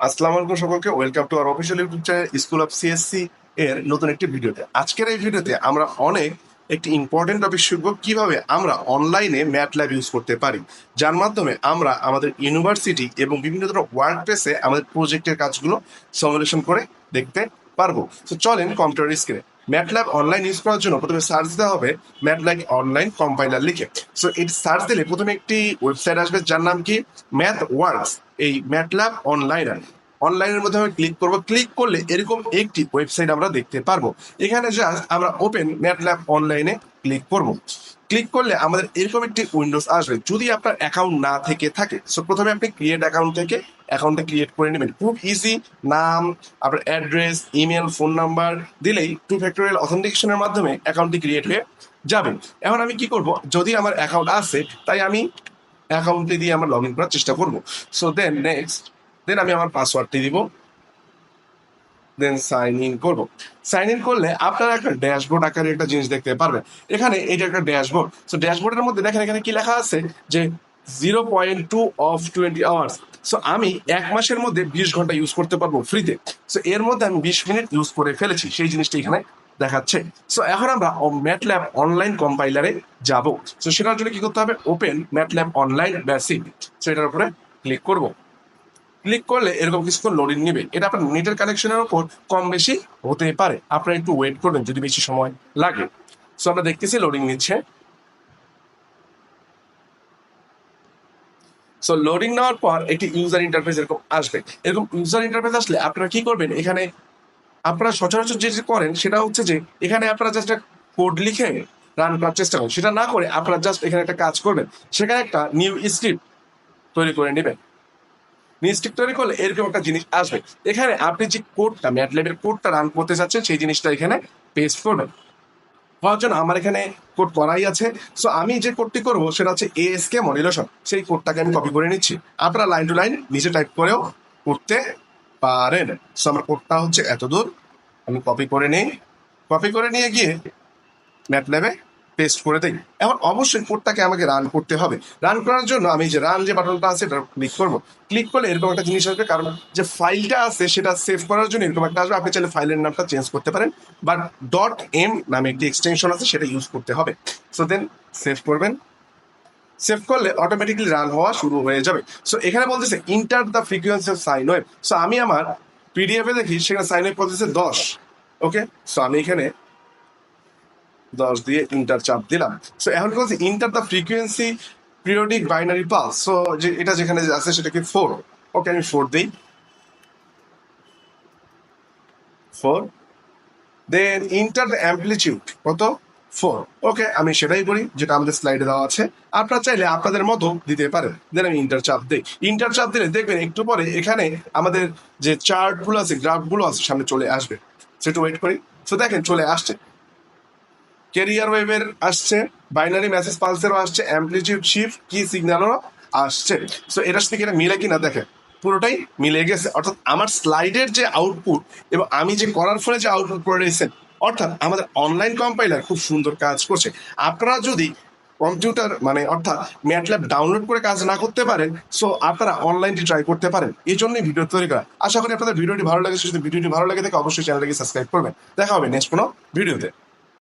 আসসালামু আলাইকুম সকলকে welcome to our official YouTube channel school of CSC এর নতুন একটি ভিডিওতে। আজকের এই ভিডিওতে আমরা অনেক একটি ইম্পর্টেন্ট টপিক শিখব, কীভাবে আমরা অনলাইনে ম্যাট ল্যাব ইউজ করতে পারি। যার মাধ্যমে আমরা আমাদের ইউনিভার্সিটি এবং বিভিন্ন ধরনের ওয়ার্ক প্লেসে আমাদের প্রজেক্টের কাজগুলো সলিউশন করে দেখতে পারব। তো চলেন কম্পিউটার স্ক্রিনে ম্যাটল্যাব অনলাইন ইউজ করার জন্য প্রথমে সার্চ দিতে হবে ম্যাট ম্যাটল্যাব অনলাইন কম্পাইলার লিখে। সো এটি সার্চ দিলে প্রথমে একটি ওয়েবসাইট আসবে যার নাম কি? ম্যাথ ওয়ার্কস এই ম্যাটল্যাব অনলাইনার অনলাইনের মধ্যে আমি ক্লিক করব। ক্লিক করলে এরকম একটি ওয়েবসাইট আমরা দেখতে পারব। এখানে জাস্ট আমরা ওপেন ম্যাটল্যাব অনলাইনে ক্লিক করব। ক্লিক করলে আমাদের এরকম একটি উইন্ডোজ আসবে। যদি আপনার অ্যাকাউন্ট না থেকে থাকে সো প্রথমে আপনি ক্রিয়েট অ্যাকাউন্ট থেকে অ্যাকাউন্টটা ক্রিয়েট করে নেবেন। খুব ইজি নাম, আপনার অ্যাড্রেস ইমেল ফোন নাম্বার দিলেই টু ফ্যাক্টরিয়াল অথেন্টিকেশনের মাধ্যমে অ্যাকাউন্টটি ক্রিয়েট হয়ে যাবে। এখন আমি কি করব? যদি আমার অ্যাকাউন্ট আছে, তাই আমি অ্যাকাউন্টটি দিয়ে আমার লগ ইন করার চেষ্টা করব। সো দেন নেক্সট দেন আমি আমার পাসওয়ার্ডটি দিব। দেন সাইন ইন করব। সাইন ইন করলে আপনারা একটা ড্যাশবোর্ড আকারে একটা জিনিস দেখতে পারবেন। এখানে এটা একটা ড্যাশবোর্ড সো ড্যাশবোর্ডের মধ্যে দেখেন এখানে কি লেখা আছে? যে zero point two of twenty hours so আমি এক মাসের মধ্যে বিশ ঘণ্টা ইউজ করতে পারব ফ্রিতে সো এর মধ্যে আমি বিশ মিনিট ইউজ করে ফেলেছি। সেই জিনিসটা এখানে দেখাচ্ছে। সো এখন আমরা ম্যাটল্যাব অনলাইন কম্পাইলারে যাব। সো সেটার জন্য কি করতে হবে? Open MATLAB online basic so এটার উপরে ক্লিক করব। ক্লিক করলে এরকম কিছুক্ষণ লোডিং নেবে। এটা আপনার নেটের কানেকশনের উপর কম বেশি হতে পারে। আপনারা একটু ওয়েট করবেন যদি বেশি সময় লাগে। সো আমরা দেখতেছি লোডিং নিচ্ছে। সো লোডিং নেওয়ার পর একটি ইউজার ইন্টারফেস এরকম আসবে। এরকম ইউজার ইন্টারফেস আসলে আপনারা কি করবেন? এখানে আপনারা সচরাচর যে করেন সেটা হচ্ছে যে, এখানে আপনারা জাস্ট একটা কোড লিখে রান করার চেষ্টা করেন। সেটা না করে আপনারা জাস্ট এখানে একটা কাজ করবেন। সেখানে একটা নিউ স্ক্রিপ্ট তৈরি করে নেবেন। মিস্টেক তৈরি করলে এরকম একটা জিনিস আসবে। এখানে আপনি যে কোডটা ম্যাটল্যাবের কোডটা রান করতে চাচ্ছেন সেই জিনিসটা এখানে পেস্ট করবেন। হওয়ার জন্য আমার এখানে কোড করাই আছে। সো আমি যে কোডটি করব, সেটা হচ্ছে এএসকে মডুলেশন সেই কোডটাকে আমি কপি করে নিচ্ছি। আপনারা লাইন টু লাইন নিচে টাইপ করেও করতে পারেন। সো আমার কোডটা হচ্ছে এতদূর। আমি কপি করে নিই। কপি করে নিয়ে গিয়ে ম্যাটল্যাবে পেস্ট করে দিই। এখন অবশ্যই কোডটাকে আমাকে রান করতে হবে। রান করার জন্য আমি যে রান যে বাটনটা আছে এটা ক্লিক করব। ক্লিক করলে এরকম একটা জিনিস আসবে, কারণ যে ফাইলটা আছে সেটা সেভ করার জন্য এরকম একটা আসবে। আপনি চাইলে ফাইলের নামটা চেঞ্জ করতে পারেন। বাট ডট এম নামে একটি এক্সটেনশন আছে, সেটা ইউজ করতে হবে। সো দেন সেভ করবেন। সেভ করলে অটোমেটিক্যালি রান হওয়া শুরু হয়ে যাবে। সো এখানে বলতেছে enter the frequency of sine wave so আমি আমার পিডিএফে দেখি, সেখানে সাইন ওয়েভ বলতেছে দশ। ওকে সো আমি এখানে দশ দিয়ে ইন্টার চাপ দিলাম। সো এখন কি বলছে enter the frequency periodic binary pulse so যে এটা যেখানে আছে সেটাকে ফোর ওকে আমি ফোর দিই। Four then enter the amplitude কত? ফোর ওকে আমি সেটাই করি, যেটা আমাদের স্লাইডে দেওয়া আছে। আপনারা চাইলে আপনাদের মতো দিতে পারেন। দেন আমি ইন্টার চাপ দিই। ইন্টার চাপ দিলে দেখবেন একটু পরে এখানে আমাদের যে চার্টগুলো আছে গ্রাফগুলো আছে, সামনে চলে আসবে। সেটা ওয়েট করি। সো দেখেন, চলে আসছে। ক্যারিয়ার ওয়েভের আসছে বাইনারি মেসেজ পালসেরও আসছে অ্যাম্পলিটিউড শিফট কি সিগন্যালও আসছে। সো এটার সাথে এটা মিলে কিনা দেখে পুরোটাই মিলে গেছে। অর্থাৎ আমার স্লাইডের যে আউটপুট এবং আমি যে করার ফলে যে আউটপুট করে রয়েছেন অর্থাৎ আমাদের অনলাইন কম্পাইলার খুব সুন্দর কাজ করছে। আপনারা যদি কম্পিউটার মানে অর্থাৎ ম্যাটল্যাব ডাউনলোড করে কাজ না করতে পারেন সো আপনারা অনলাইনটি ট্রাই করতে পারেন। এই জন্যই ভিডিও তৈরি করা। আশা করি আপনাদের ভিডিওটি ভালো লাগে যদি ভিডিওটি ভালো লাগে থাকে, অবশ্যই চ্যানেলটাকে সাবস্ক্রাইব করবেন। দেখা হবে নেক্সট কোনো ভিডিওতে